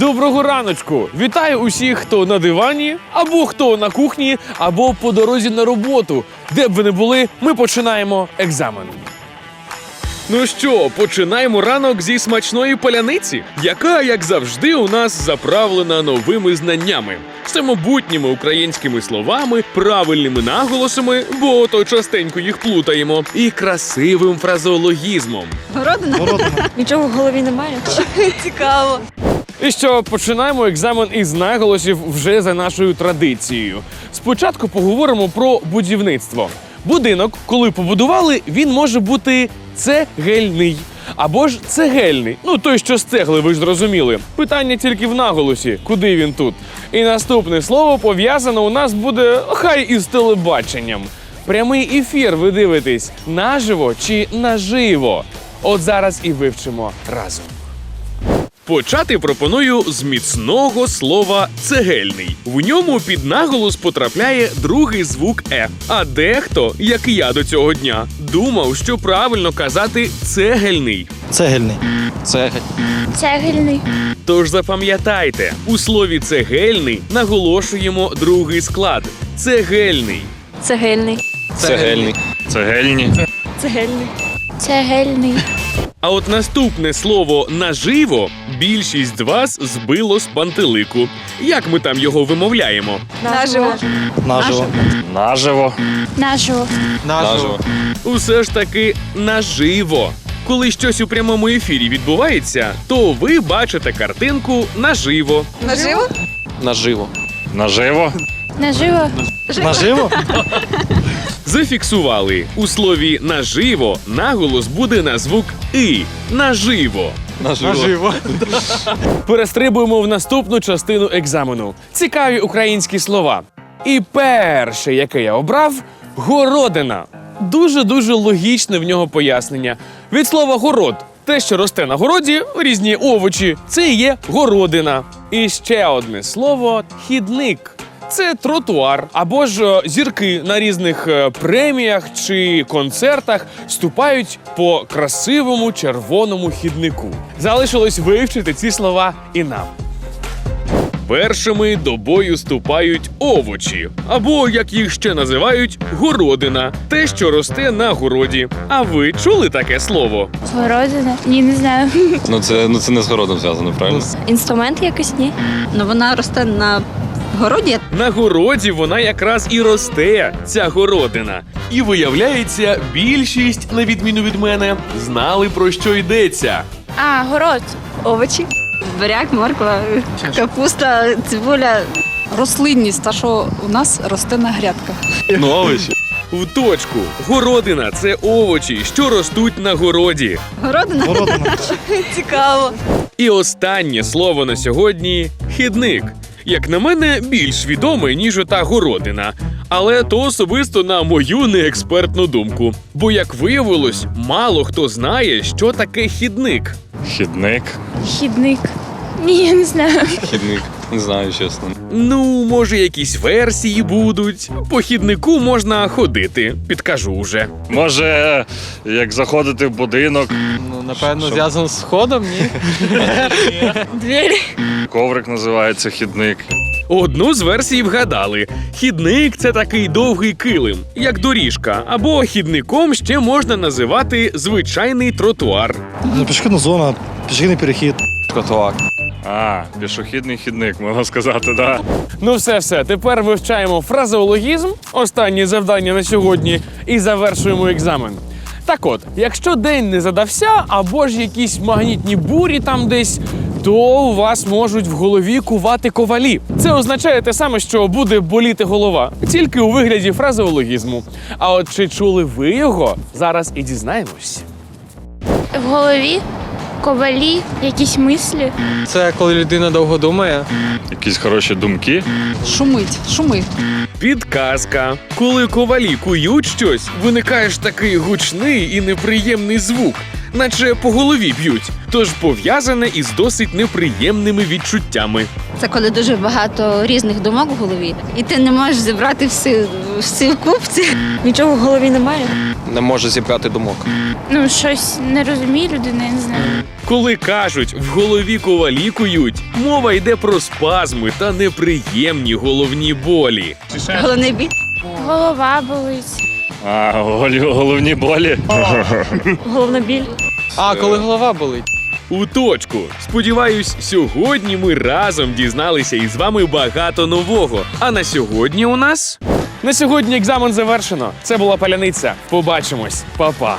Доброго раночку! Вітаю усіх, хто на дивані, або хто на кухні, або по дорозі на роботу. Де б ви не були, ми починаємо екзамен. Ну що, починаємо ранок зі смачної поляниці, яка, як завжди, у нас заправлена новими знаннями, самобутніми українськими словами, правильними наголосами, бо то частенько їх плутаємо, і красивим фразеологізмом. Городина? Нічого в голові немає. Цікаво. І що починаємо екзамен із наголосів вже за нашою традицією. Спочатку поговоримо про будівництво. Будинок, коли побудували, він може бути цегельний або ж цегельний. Ну той, що з цегли, ви ж зрозуміли. Питання тільки в наголосі, куди він тут. І наступне слово пов'язане у нас буде хай із телебаченням. Прямий ефір ви дивитесь наживо чи наживо. От зараз і вивчимо разом. Почати пропоную з міцного слова цегельний. В ньому під наголос потрапляє другий звук е. А дехто, як і я до цього дня, думав, що правильно казати цегельний. Цегельний. Цегель. Цегельний. Тож запам'ятайте, у слові цегельний наголошуємо другий склад цегельний. Цегельний. Цегельний. Цегельні. Цегельний. Цегельний. А от наступне слово наживо більшість з вас збило з пантелику. Як ми там його вимовляємо? Наживо. Наживо. Наживо. Нашого. Наживо. Усе ж таки наживо. Коли щось у прямому ефірі відбувається, то ви бачите картинку наживо. Наживо? Наживо. Наживо. Наживо. Наживо? Зафіксували у слові наживо наголос буде на звук и наживо. Наживо. Перестрибуємо в наступну частину екзамену. Цікаві українські слова. І перше, яке я обрав городина. Дуже дуже логічне в нього пояснення. Від слова город. Те, що росте на городі, різні овочі, це і є городина. І ще одне слово хідник. Це тротуар або ж е, зірки на різних е, преміях чи концертах ступають по красивому червоному хіднику. Залишилось вивчити ці слова і нам. Першими до бою ступають овочі, або як їх ще називають, городина, те, що росте на городі. А ви чули таке слово? Городина. Ні, не знаю. Ну це, ну це не з городом зв'язано, правильно? Інструмент якийсь, ні? Ну вона росте на городі. На городі вона якраз і росте, ця городина. І виявляється, більшість, на відміну від мене, знали про що йдеться. А, город. Овочі. Буряк, морква, капуста, цибуля. рослинність, та що у нас росте на грядках. Ну, овочі. В точку, городина це овочі, що ростуть на городі. Городина? Городина. Цікаво. І останнє слово на сьогодні хідник. Як на мене, більш відоме, ніж ота городина. Але то особисто на мою неекспертну думку. Бо, як виявилось, мало хто знає, що таке хідник. Хідник. Хідник. Ні, я не знаю. Хідник. Не знаю, чесно. Ну, може, якісь версії будуть. По хіднику можна ходити, підкажу вже. Може, як заходити в будинок, Ну, напевно, Що? зв'язано з входом, ні? Двері. коврик називається хідник. Одну з версій вгадали: хідник це такий довгий килим, як доріжка, або хідником ще можна називати звичайний тротуар. Ну, пішохідна зона, пішохідний перехід. Котовак. А, пішохідний хідник, можна сказати, да. Ну, все, все. Тепер вивчаємо фразеологізм, останнє завдання на сьогодні, і завершуємо екзамен. Так от, якщо день не задався, або ж якісь магнітні бурі там десь, то у вас можуть в голові кувати ковалі. Це означає те саме, що буде боліти голова, тільки у вигляді фразеологізму. А от чи чули ви його? Зараз і дізнаємось. В голові ковалі, якісь мислі. Це коли людина довго думає. Якісь хороші думки. Шумить, шумить. Підказка. Коли ковалі кують щось, виникає ж такий гучний і неприємний звук. Наче по голові б'ють, тож пов'язане із досить неприємними відчуттями. Це коли дуже багато різних думок в голові, і ти не можеш зібрати всі, всі в купці. Нічого в голові немає. Не може зібрати думок. Ну, щось не розуміє людина, я не знаю. Коли кажуть, в голові ковалікують, мова йде про спазми та неприємні головні болі. Головний біль. Голова болить. А, голі- головні болі. Головна біль. А, коли голова болить. У точку. Сподіваюсь, сьогодні ми разом дізналися із вами багато нового. А на сьогодні у нас. На сьогодні екзамен завершено. Це була паляниця. Побачимось, Па-па.